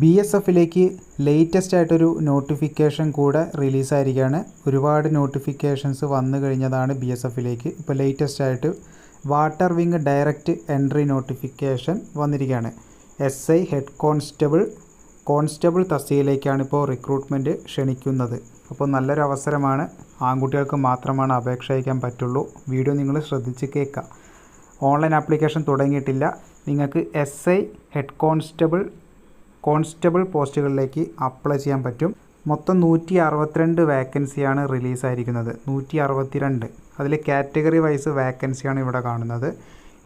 B S എഫിലേക്ക് latest ആയിട്ടൊരു notification കൂടെ റിലീസായിരിക്കുകയാണ് ഒരുപാട് നോട്ടിഫിക്കേഷൻസ് വന്നു കഴിഞ്ഞതാണ് ബി എസ് എഫിലേക്ക്. ഇപ്പോൾ ലേറ്റസ്റ്റ് ആയിട്ട് water wing direct entry notification വന്നിരിക്കുകയാണ് S I head constable constable തസ്തികയിലേക്കാണ് ഇപ്പോൾ റിക്രൂട്ട്മെന്റ് ക്ഷണിക്കുന്നത്. അപ്പോൾ നല്ലൊരു അവസരമാണ്. ആൺകുട്ടികൾക്ക് മാത്രമാണ് അപേക്ഷ അയക്കാൻ പറ്റുള്ളൂ. വീഡിയോ നിങ്ങൾ ശ്രദ്ധിച്ച് കേൾക്കുക ഓൺലൈൻ ആപ്ലിക്കേഷൻ തുടങ്ങിയിട്ടില്ല. നിങ്ങൾക്ക് S I head constable constable പോസ്റ്റുകളിലേക്ക് apply ചെയ്യാൻ പറ്റും. മൊത്തം നൂറ്റി അറുപത്തിരണ്ട് വേക്കൻസിയാണ് റിലീസായിരിക്കുന്നത് നൂറ്റി അറുപത്തിരണ്ട് അതിൽ കാറ്റഗറി വൈസ് വേക്കൻസിയാണ് ഇവിടെ കാണുന്നത്.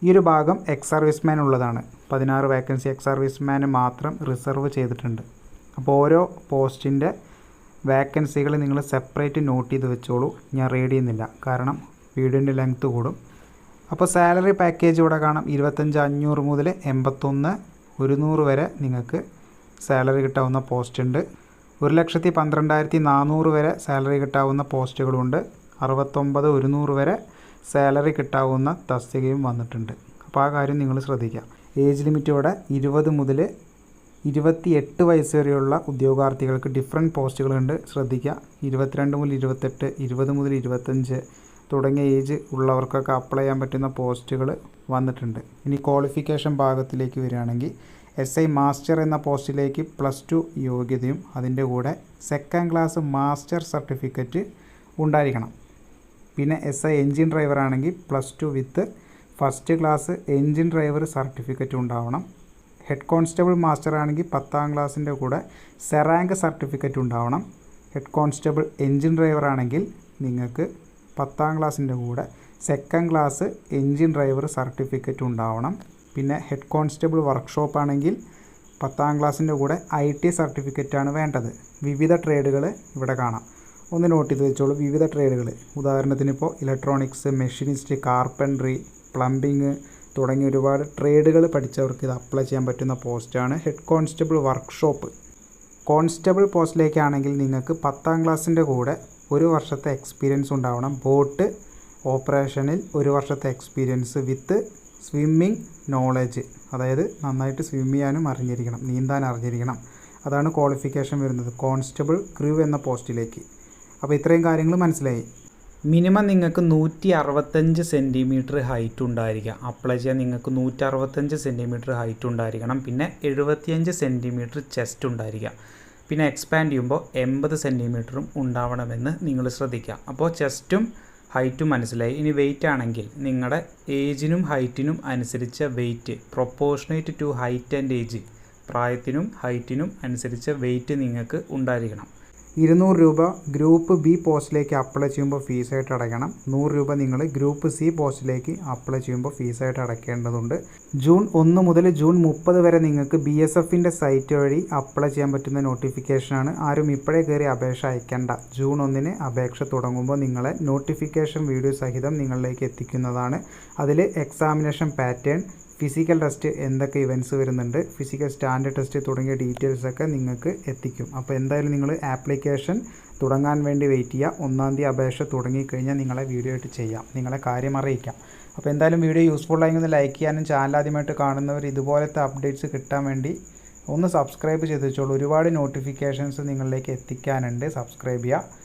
ഈ ഒരു ഭാഗം എക്സ് സർവീസ്മാൻ ഉള്ളതാണ്. പതിനാറ് വേക്കൻസി എക്സ് സർവീസ്മാന് മാത്രം റിസർവ് ചെയ്തിട്ടുണ്ട്. അപ്പോൾ ഓരോ പോസ്റ്റിന്റെ വേക്കൻസികൾ നിങ്ങൾ സെപ്പറേറ്റ് നോട്ട് ചെയ്ത് വെച്ചോളൂ. ഞാൻ റീഡ് ചെയ്യുന്നില്ല. കാരണം വീടിന്റെ ലെങ്ത്ത് കൂടും. അപ്പോൾ സാലറി പാക്കേജ് ഇവിടെ കാണാം. ഇരുപത്തഞ്ച് അഞ്ഞൂറ് മുതൽ എൺപത്തൊന്ന് ഒരുന്നൂറ് വരെ നിങ്ങൾക്ക് സാലറി കിട്ടാവുന്ന പോസ്റ്റ് ഉണ്ട് ഒരു ലക്ഷത്തി പന്ത്രണ്ടായിരത്തി നാനൂറ് വരെ സാലറി കിട്ടാവുന്ന പോസ്റ്റുകളുണ്ട്. അറുപത്തൊമ്പത് ഒരുന്നൂറ് വരെ സാലറി കിട്ടാവുന്ന തസ്തികയും വന്നിട്ടുണ്ട്. അപ്പോൾ ആ കാര്യം നിങ്ങൾ ശ്രദ്ധിക്കുക. ഏജ് ലിമിറ്റോടെ ഇരുപത് മുതൽ ഇരുപത്തി എട്ട് വയസ്സ് വരെയുള്ള ഉദ്യോഗാർത്ഥികൾക്ക് ഡിഫറെന്റ് പോസ്റ്റുകളുണ്ട്. ശ്രദ്ധിക്കുക. ഇരുപത്തിരണ്ട് മുതൽ ഇരുപത്തെട്ട് ഇരുപത് മുതൽ ഇരുപത്തഞ്ച് തുടങ്ങിയ ഏജ് ഉള്ളവർക്കൊക്കെ അപ്ലൈ ചെയ്യാൻ പറ്റുന്ന പോസ്റ്റുകൾ വന്നിട്ടുണ്ട്. ഇനി ക്വാളിഫിക്കേഷൻ ഭാഗത്തിലേക്ക് വരികയാണെങ്കിൽ എസ് ഐ മാസ്റ്റർ എന്ന പോസ്റ്റിലേക്ക് പ്ലസ് ടു യോഗ്യതയും അതിന്റെ കൂടെ സെക്കൻഡ് ക്ലാസ് മാസ്റ്റർ സർട്ടിഫിക്കറ്റ് ഉണ്ടായിരിക്കണം. പിന്നെ എസ് ഐ എൻജിൻ ഡ്രൈവർ ആണെങ്കിൽ plus two with first class engine driver certificate ഉണ്ടാവണം. ഹെഡ് കോൺസ്റ്റബിൾ മാസ്റ്റർ ആണെങ്കിൽ പത്താം ക്ലാസ്സിന്റെ കൂടെ സെറാങ്ക് സർട്ടിഫിക്കറ്റ് ഉണ്ടാവണം. ഹെഡ് കോൺസ്റ്റബിൾ എൻജിൻ ഡ്രൈവർ ആണെങ്കിൽ നിങ്ങൾക്ക് പത്താം ക്ലാസ്സിന്റെ കൂടെ second class engine driver certificate ഉണ്ടാവണം. പിന്നെ ഹെഡ് കോൺസ്റ്റബിൾ വർക്ക്ഷോപ്പ് ആണെങ്കിൽ പത്താം ക്ലാസ്സിന്റെ കൂടെ ഐ ടി സർട്ടിഫിക്കറ്റാണ് വേണ്ടത്. വിവിധ ട്രേഡുകൾ ഇവിടെ കാണാം. ഒന്ന് നോട്ട് ചെയ്ത് വെച്ചോളൂ വിവിധ ട്രേഡുകൾ ഉദാഹരണത്തിന് ഇപ്പോൾ ഇലക്ട്രോണിക്സ് മെഷീനിസ്റ്റ് കാർപ്പൻട്രി പ്ലംബിങ് തുടങ്ങിയ ഒരുപാട് ട്രേഡുകൾ പഠിച്ചവർക്ക് ഇത് അപ്ലൈ ചെയ്യാൻ പറ്റുന്ന പോസ്റ്റാണ് ഹെഡ് കോൺസ്റ്റബിൾ വർക്ക്ഷോപ്പ് കോൺസ്റ്റബിൾ പോസ്റ്റിലേക്കാണെങ്കിൽ നിങ്ങൾക്ക് പത്താം ക്ലാസ്സിന്റെ കൂടെ ഒരു വർഷത്തെ എക്സ്പീരിയൻസ് ഉണ്ടാവണം. ബോട്ട് ഓപ്പറേഷനിൽ ഒരു വർഷത്തെ എക്സ്പീരിയൻസ് വിത്ത് സ്വിമ്മിങ് നോളജ് അതായത് നന്നായിട്ട് സ്വിം ചെയ്യാനും അറിഞ്ഞിരിക്കണം നീന്താൻ അറിഞ്ഞിരിക്കണം. അതാണ് ക്വാളിഫിക്കേഷൻ വരുന്നത്. കോൺസ്റ്റബിൾ ക്രൂ എന്ന പോസ്റ്റിലേക്ക്. അപ്പോൾ ഇത്രയും കാര്യങ്ങൾ മനസ്സിലായി. മിനിമം നിങ്ങൾക്ക് നൂറ്റി അറുപത്തഞ്ച് സെന്റിമീറ്റർ ഹൈറ്റ് ഉണ്ടായിരിക്കുക അപ്ലൈ ചെയ്യാൻ നിങ്ങൾക്ക് നൂറ്റി അറുപത്തഞ്ച് സെന്റിമീറ്റർ ഹൈറ്റ് ഉണ്ടായിരിക്കണം. പിന്നെ എഴുപത്തിയഞ്ച് സെന്റിമീറ്റർ ചെസ്റ്റ് ഉണ്ടായിരിക്കുക പിന്നെ എക്സ്പാൻഡ് ചെയ്യുമ്പോൾ എൺപത് സെന്റിമീറ്ററും ഉണ്ടാവണമെന്ന് നിങ്ങൾ ശ്രദ്ധിക്കുക. അപ്പോൾ ചെസ്റ്റും ഹൈറ്റും മനസ്സിലായി. ഇനി വെയിറ്റ് ആണെങ്കിൽ നിങ്ങളുടെ ഏജിനും ഹൈറ്റിനും അനുസരിച്ച weight proportionate to height and age പ്രായത്തിനും ഹൈറ്റിനും അനുസരിച്ച വെയിറ്റ് നിങ്ങൾക്ക് ഉണ്ടായിരിക്കണം. ഇരുന്നൂറ് രൂപ ഗ്രൂപ്പ് ബി പോസ്റ്റിലേക്ക് അപ്ലൈ ചെയ്യുമ്പോൾ ഫീസായിട്ട് അടയ്ക്കണം. നൂറ് രൂപ നിങ്ങൾ ഗ്രൂപ്പ് സി പോസ്റ്റിലേക്ക് അപ്ലൈ ചെയ്യുമ്പോൾ ഫീസായിട്ട് അടയ്ക്കേണ്ടതുണ്ട്. ജൂൺ ഒന്ന് മുതൽ ജൂൺ മുപ്പത് വരെ നിങ്ങൾക്ക് ബി എസ് എഫിന്റെ സൈറ്റ് വഴി അപ്ലൈ ചെയ്യാൻ പറ്റുന്ന നോട്ടിഫിക്കേഷനാണ് ആരും ഇപ്പോഴേ കയറി അപേക്ഷ അയക്കേണ്ട. ജൂൺ ഒന്നിന് അപേക്ഷ തുടങ്ങുമ്പോൾ നിങ്ങളെ നോട്ടിഫിക്കേഷൻ വീഡിയോ സഹിതം നിങ്ങളിലേക്ക് എത്തിക്കുന്നതാണ്. അതിൽ എക്സാമിനേഷൻ പാറ്റേൺ ഫിസിക്കൽ ടെസ്റ്റ് എന്തൊക്കെ ഇവന്റ്സ് വരുന്നുണ്ട്? ഫിസിക്കൽ സ്റ്റാൻഡേർഡ് ടെസ്റ്റ് തുടങ്ങിയ ഡീറ്റെയിൽസൊക്കെ നിങ്ങൾക്ക് എത്തിക്കും. അപ്പോൾ എന്തായാലും നിങ്ങൾ ആപ്ലിക്കേഷൻ തുടങ്ങാൻ വേണ്ടി വെയിറ്റ് ചെയ്യുക. ഒന്നാം തീയതി അപേക്ഷ തുടങ്ങിക്കഴിഞ്ഞാൽ നിങ്ങളെ വീഡിയോ ആയിട്ട് ചെയ്യാം. നിങ്ങളെ കാര്യം അറിയിക്കാം. അപ്പോൾ എന്തായാലും വീഡിയോ യൂസ്ഫുൾ ആയി ഒന്ന് ലൈക്ക് ചെയ്യാനും ചാനൽ ആദ്യമായിട്ട് കാണുന്നവർ ഇതുപോലത്തെ അപ്ഡേറ്റ്സ് കിട്ടാൻ വേണ്ടി ഒന്ന് സബ്സ്ക്രൈബ് ചെയ്ത് വെച്ചോളൂ. ഒരുപാട് നോട്ടിഫിക്കേഷൻസ് നിങ്ങളിലേക്ക് എത്തിക്കാനുണ്ട്. സബ്സ്ക്രൈബ് ചെയ്യുക.